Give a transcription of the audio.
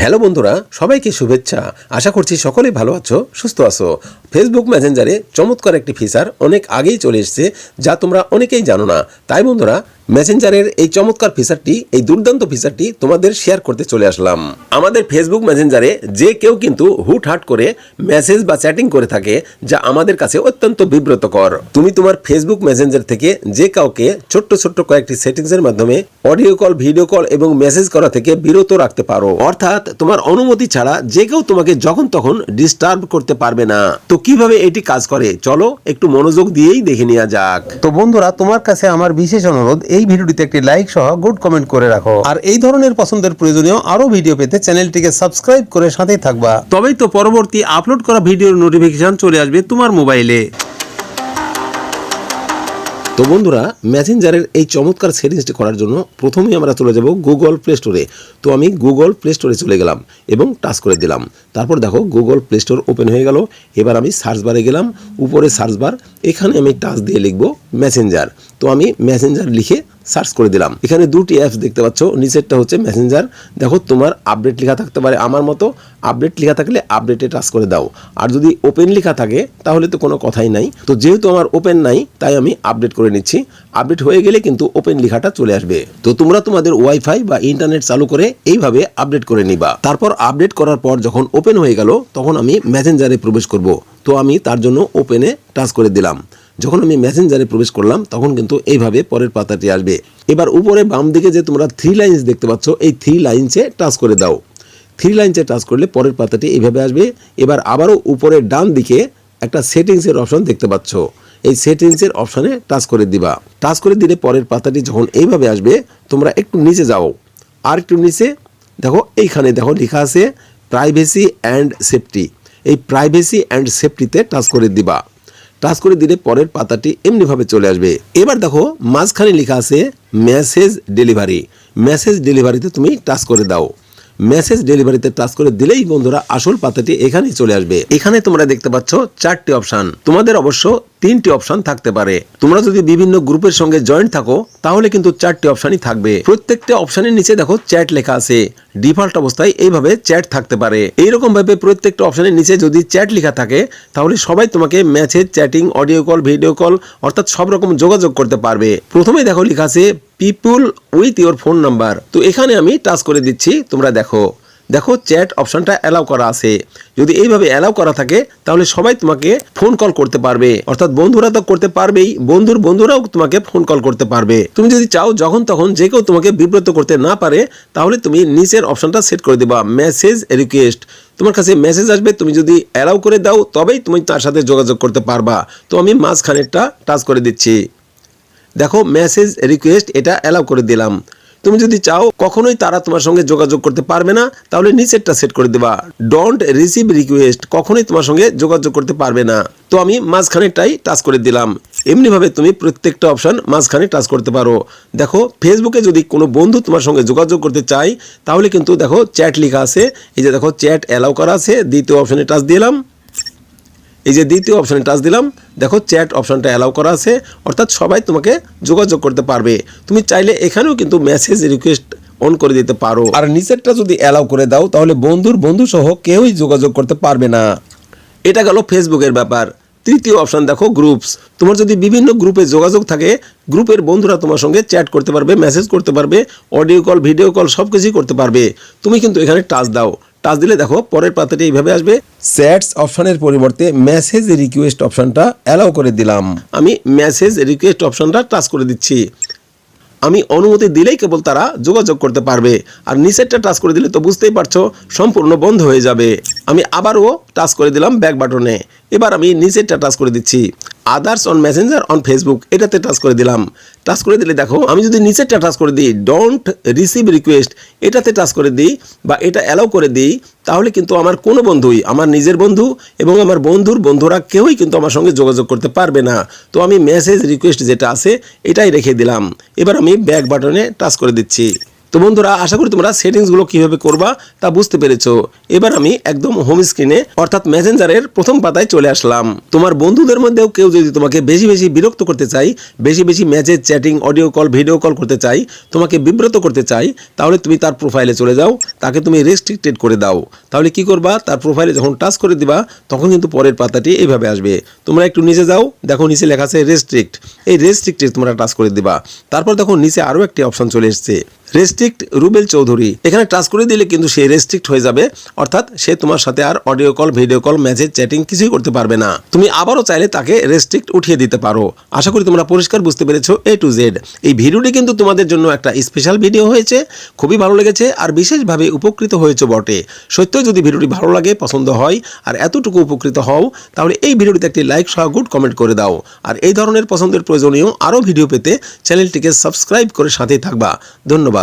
Hello বন্ধুরা, সবাইকে শুভেচ্ছা। আশা করছি সকলে ভালো আছো, সুস্থ আছো। ফেসবুক ম্যাসেঞ্জারে চমৎকার একটি ফিচার অনেক আগেই চলে এসছে, যা তোমরা অনেকেই জানো না। তাই বন্ধুরা মেসেঞ্জারের এই চমৎকার ফিচারটি এই দুর্দান্ত ফিচারটি তোমাদের শেয়ার করতে চলে আসলাম। আমাদের ফেসবুক মেসেঞ্জারে যে কেউ কিন্তু হুট হাট করে মেসেজ বা চ্যাটিং করে থাকে, যা আমাদের কাছে অত্যন্ত বিব্রতকর। তুমি তোমার ফেসবুক মেসেঞ্জার থেকে যে কাউকে ছোট্ট ছোট্ট কয়েকটি সেটিংসের মাধ্যমে অডিও কল ভিডিও কল এবং মেসেজ করা থেকে বিরত রাখতে পারো। অর্থাৎ তোমার অনুমতি ছাড়া যে কেউ তোমাকে যখন তখন ডিস্টার্ব করতে পারবে না। তো কীভাবে এটি কাজ করে? চলো একটু মনোযোগ দিয়েই দেখে নেওয়া যাক। তো বন্ধুরা, তোমার কাছে আমার বিশেষ অনুরোধ এই ভিডিওটিতে একটি লাইক সহ গুড কমেন্ট করে রাখো। আর এই ধরনের পছন্দের প্রয়োজনীয় আরও ভিডিও পেতে চ্যানেলটিকে সাবস্ক্রাইব করে সাথেই থাকবা। তবেই তো পরবর্তী আপলোড করা ভিডিওর নোটিফিকেশন চলে আসবে তোমার মোবাইলে তো বন্ধুরা ম্যাসেঞ্জারের এই চমৎকার সেটিংসটি করার জন্য প্রথমেই আমরা চলে যাব গুগল প্লে স্টোরে তো আমি গুগল প্লে স্টোরে চলে গেলাম এবং টাচ করে দিলাম। তারপর দেখো গুগল প্লে স্টোর ওপেন হয়ে গেল। এবার আমি সার্চ বারে গেলাম। উপরে সার্চ বার এখানে আমি টাচ দিয়ে লিখব ম্যাসেঞ্জার তো আমি ম্যাসেঞ্জার লিখে সার্চ করে দিলাম। এখানে দুটি অ্যাপস দেখতে পাচ্ছ। নিচেরটা হচ্ছে মেসেঞ্জার দেখো, তোমার আপডেট লেখা থাকতে পারে আমার মতো। আপডেট লেখা থাকলে আপডেটে টাচ করে দাও। আর যদি ওপেন লেখা থাকে, তাহলে তো কোনো কথাই নাই। তো যেহেতু আমার ওপেন নাই, তাই আমি আপডেট করে নিচ্ছি। আপডেট হয়ে গেলে কিন্তু ওপেন লেখাটা চলে আসবে। তো তোমরা তোমাদের ওয়াইফাই বা ইন্টারনেট চালু করে এইভাবে আপডেট করে নিবা। তারপর আপডেট করার পর যখন ওপেন হয়ে গেল, তখন আমি মেসেঞ্জারে প্রবেশ করব। তো আমি তার জন্য ওপেনে টাচ করে দিলাম। যখন আমি মেসেঞ্জারে প্রবেশ করলাম, তখন কিন্তু এইভাবে পরের পাতাটি আসবে। এবার উপরে বাম দিকে যে তোমরা থ্রি লাইন্স দেখতে পাচ্ছ, এই থ্রি লাইন্সে টাচ করে দাও। থ্রি লাইন্সে টাচ করলে পরের পাতাটি এইভাবে আসবে। এবার আবারও উপরের ডান দিকে একটা সেটিংসের অপশন দেখতে পাচ্ছ। এই সেটিংসের অপশানে টাচ করে দিবা। টাচ করে দিলে পরের পাতাটি যখন এইভাবে আসবে, তোমরা একটু নিচে যাও। আর একটু নিচে, দেখো, এইখানে দেখো লেখা আছে প্রাইভেসি অ্যান্ড সেফটি এই প্রাইভেসি অ্যান্ড সেফটিতে টাচ করে দিবা। টাচ করে দিলে পরের পাতাটি এমনিভাবে চলে আসবে। এবার দেখো, মাঝখানে লেখা আছে, মেসেজ ডেলিভারি। মেসেজ ডেলিভারিতে তুমি টাচ করে দাও। মেসেজ ডেলিভারিতে টাচ করে দিলেই বন্ধুরা আসল পাতাটি এখানেই চলে আসবে। এখানে তোমরা দেখতে পাচ্ছ চারটি অপশন। তোমাদের অবশ্য তিনটি অপশন থাকতে পারে। তোমরা যদি বিভিন্ন গ্রুপের সঙ্গে জয়েন্ট থাকো, তাহলে কিন্তু চারটি অপশনই থাকবে। প্রত্যেকটা অপশনের নিচে দেখো চ্যাট লেখা আছে। ডিফল্ট অবস্থায় এইভাবে চ্যাট থাকতে পারে। এইরকম ভাবে প্রত্যেকটা অপশনের নিচে যদি চ্যাট লেখা থাকে, তাহলে সবাই তোমাকে message, chatting, audio call, video call অর্থাৎ সব রকম যোগাযোগ করতে পারবে। প্রথমে দেখো লেখা আছে people with your phone number তো এখানে আমি টাচ করে দিচ্ছি, তোমরা দেখো। দেখো চ্যাট অপশনটা অ্যালাউ করা আছে। যদি এইভাবে অ্যালাউ করা থাকে, তাহলে সবাই তোমাকে ফোন কল করতে পারবে। অর্থাৎ বন্ধুরা তো করতে পারবেই, বন্ধুর বন্ধুরাও তোমাকে ফোন কল করতে পারবে। তুমি যদি চাও, যখন তখন যে কেউ তোমাকে বিব্রত করতে না পারে, তাহলে তুমি নিচের অপশনটা সেট করে দিবা মেসেজ রিকোয়েস্ট তোমার কাছে মেসেজ আসবে, তুমি যদি অ্যালাউ করে দাও, তবেই তুমি তার সাথে যোগাযোগ করতে পারবা। তো আমি মাঝখানেরটা টাচ করে দিচ্ছি। দেখো মেসেজ রিকোয়েস্ট এটা অ্যালাউ করে দিলাম। তুমি যদি চাও, কখনোই তারা তোমার সঙ্গে যোগাযোগ করতে পারবে না, তাহলে নিচেরটা সেট করে দেবা। ডোন্ট রিসিভ রিকোয়েস্ট কখনোই তোমার সঙ্গে যোগাযোগ করতে পারবে না। তো আমি মাঝখানেরটাই টাচ করে দিলাম। এমনিভাবে তুমি প্রত্যেকটা অপশন মাঝখানে টাচ করতে পারো। দেখো ফেসবুকে যদি কোনো বন্ধু তোমার সঙ্গে যোগাযোগ করতে চায়, তাহলে কিন্তু দেখো চ্যাট লেখা আছে। এই যে দেখো চ্যাট অ্যালাউ করা আছে, দ্বিতীয় অপশনে টাচ দিলাম। এই যে দ্বিতীয় অপশনে টাচ দিলাম দেখো চ্যাট অপশানটা অ্যালাউ করা আছে অর্থাৎ সবাই তোমাকে যোগাযোগ করতে পারবে। তুমি চাইলে এখানেও কিন্তু মেসেজ রিকোয়েস্ট অন করে দিতে পারো। আর নিচেরটা যদি অ্যালাউ করে দাও তাহলে বন্ধুর বন্ধু সহ কেউই যোগাযোগ করতে পারবে না। এটা গেল ফেসবুকের ব্যাপার। তৃতীয় অপশান দেখো গ্রুপস তোমার যদি বিভিন্ন গ্রুপে যোগাযোগ থাকে গ্রুপের বন্ধুরা তোমার সঙ্গে চ্যাট করতে পারবে মেসেজ করতে পারবে অডিও কল ভিডিও কল সব কিছুই করতে পারবে। তুমি কিন্তু এখানে টাচ দাও। টাচ দিলে দেখো পরের পাতাটি এইভাবে আসবে। চ্যাটস অপশনের পরিবর্তে মেসেজ রিকোয়েস্ট অপশনটা অ্যালাউ করে দিলাম। আমি মেসেজ রিকোয়েস্ট অপশনটা টাচ করে দিচ্ছি। আমি অনুমতি দিলেই কেবল তারা যোগাযোগ করতে পারবে। আর নিচেরটা টাচ করে দিলে তো বুঝতেই পারছ সম্পূর্ণ বন্ধ হয়ে যাবে। আমি আবারও টাচ করে দিলাম ব্যাক বাটনে এবার আমি নিচেরটা টাচ করে দিচ্ছি। Others on messenger on Facebook এটাতে টাচ করে দিলাম। টাচ করে দিলে দেখো, আমি যদি নিচেরটা টাচ করে দিই ডোন্ট রিসিভ রিকোয়েস্ট এটাতে টাচ করে দিই বা এটা অ্যালাউ করে দিই, তাহলে কিন্তু আমার কোনো বন্ধুই, আমার নিজের বন্ধু এবং আমার বন্ধুর বন্ধুরা কেউই কিন্তু আমার সঙ্গে যোগাযোগ করতে পারবে না। তো আমি মেসেজ রিকোয়েস্ট যেটা আছে, এটাই রেখে দিলাম। এবার আমি ব্যাক বাটনে টাচ করে দিচ্ছি। তো বন্ধুরা, আশা করি তোমরা সেটিংসগুলো কীভাবে করবা তা বুঝতে পেরেছ। এবার আমি একদম হোম স্ক্রিনে অর্থাৎ মেসেঞ্জারের প্রথম পাতায় চলে আসলাম। তোমার বন্ধুদের মধ্যেও কেউ যদি তোমাকে বেশি বেশি বিরক্ত করতে চাই বেশি বেশি message chatting audio call video call করতে চাই তোমাকে বিব্রত করতে চাই তাহলে তুমি তার প্রোফাইলে চলে যাও, তাকে তুমি রেস্ট্রিক্টেড করে দাও। তাহলে কি করবা? তার প্রোফাইলে যখন টাচ করে দিবা, তখন কিন্তু পরের পাতাটি এইভাবে আসবে। তোমরা একটু নিচে যাও, দেখো নিচে লেখা আছে রেস্ট্রিক্ট এই রেস্ট্রিক্টে তোমরা টাচ করে দিবা। তারপর দেখো নিচে আরও একটি অপশন চলে এসেছে। রেস্ট্রিক্ট রুবেল চৌধুরী। এখানে টাচ করে দিলে কিন্তু সে রেস্ট্রিক্ট হয়ে যাবে। অর্থাৎ সে তোমার সাথে আর audio call video call message chatting কিছুই করতে পারবে না। তুমি আবারও চাইলে তাকে রেস্ট্রিক্ট উঠিয়ে দিতে পারো। আশা করি তোমরা পরিষ্কার বুঝতে পেরেছ এ টু জেড এই ভিডিওটি কিন্তু তোমাদের জন্য একটা স্পেশাল ভিডিও হয়েছে, খুবই ভালো লেগেছে আর বিশেষভাবে উপকৃত হয়েছে বটে। সত্য যদি ভিডিওটি ভালো লাগে, পছন্দ হয় আর এতটুকু উপকৃত হও, তাহলে এই ভিডিওটিতে একটি লাইক সহ গুড কমেন্ট করে দাও। আর এই ধরনের পছন্দের প্রয়োজনীয় আরও ভিডিও পেতে চ্যানেলটিকে সাবস্ক্রাইব করে সাথেই থাকবা। ধন্যবাদ।